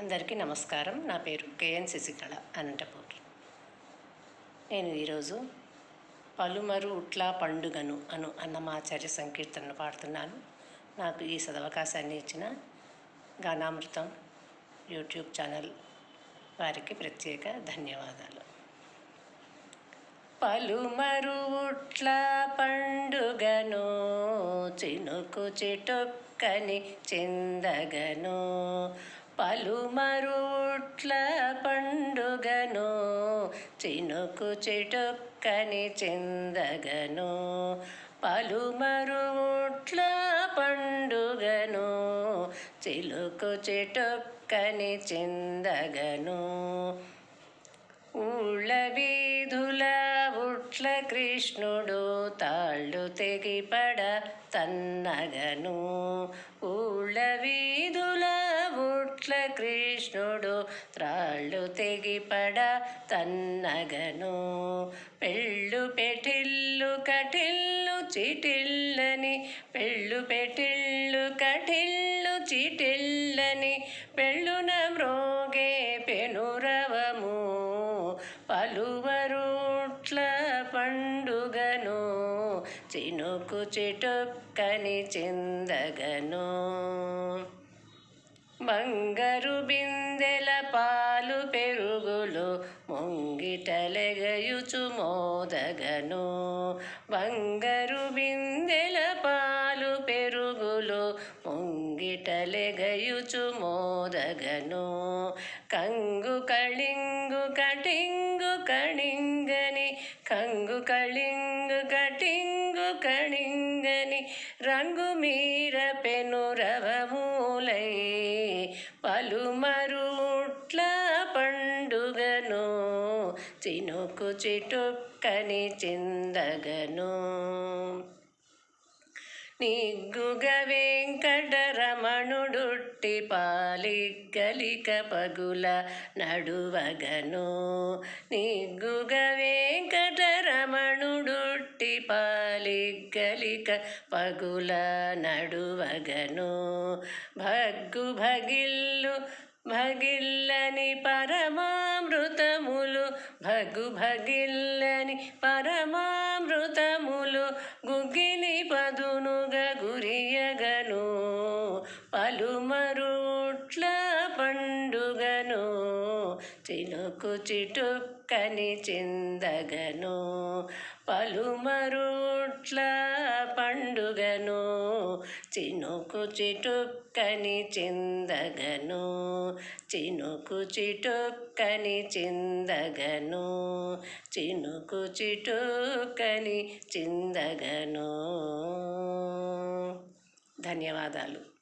అందరికీ నమస్కారం. నా పేరు కేఎన్ శశికళ అనంతపూర్. నేను ఈరోజు పలుమరు ఉట్లా పండుగను అను అన్నమాచార్య సంకీర్తనను పాడుతున్నాను. నాకు ఈ సదవకాశాన్ని ఇచ్చిన గానామృతం యూట్యూబ్ ఛానల్ వారికి ప్రత్యేక ధన్యవాదాలు. పలుమరు ఉట్ల పండుగను చినుకు చిటుక్కని చిందగను పలుమరుట్ల పండుగను చినుకు చిటుక్కని చిందగను. పలుమరుట్ల పండుగను చిలుకు చిటుక్కని చిందగను. ఊళ్ళ కృష్ణుడు తాళ్ళు తెగిపడ తన్నగను. ఊళ్ళ వీధుల ఉట్ల కృష్ణుడు త్రాళ్ళు తెగిపడ తన్నగను. పెళ్ళు పెటిల్లు కటిల్లు చిటిల్లని. పెళ్ళు పెటిల్లు కటిల్లు చిటిల్లని. పెళ్ళున మ్రోగే పెనురవము. పలువ చినుకు చిటుక్కని చిందగను. బంగారు బిందెల పాలు పెరుగులు ముంగిటలెగయుచు మోదగను. బంగారు బిందెల పాలు పెరుగులు ముంగిటలెగయుచు మోదగను. కంగు కళింగు కటింగు కణింగని కంగు కళింగు రంగు మీర పెనురవమూలై పలుమరుట్ల పండుగను చినుకు చిటుక్కని చిందగను. నిగ్గుగ వెంకటరమణుడుట్టి పాలిగ్గలిక పగుల నడువగను. నిగ్గుగ పాలిగ్గలిక పగుల నడువగను. భగ్గు భగిల్లు భగిల్లని పరమామృతములు భగు భగిల్లని పరమామృతములు గుగ్గిలి పదునుగ గురియగను. పలుమరుట్ల పండుగను చినుకు చిటుక్కని చిందగను పలుమరుట్ల పండుగను చినుకు చిటుక్కని చిందగను చినుకు చిటుక్కని చిందగను చినుకు చిటుక్కని చిందగను. ధన్యవాదాలు.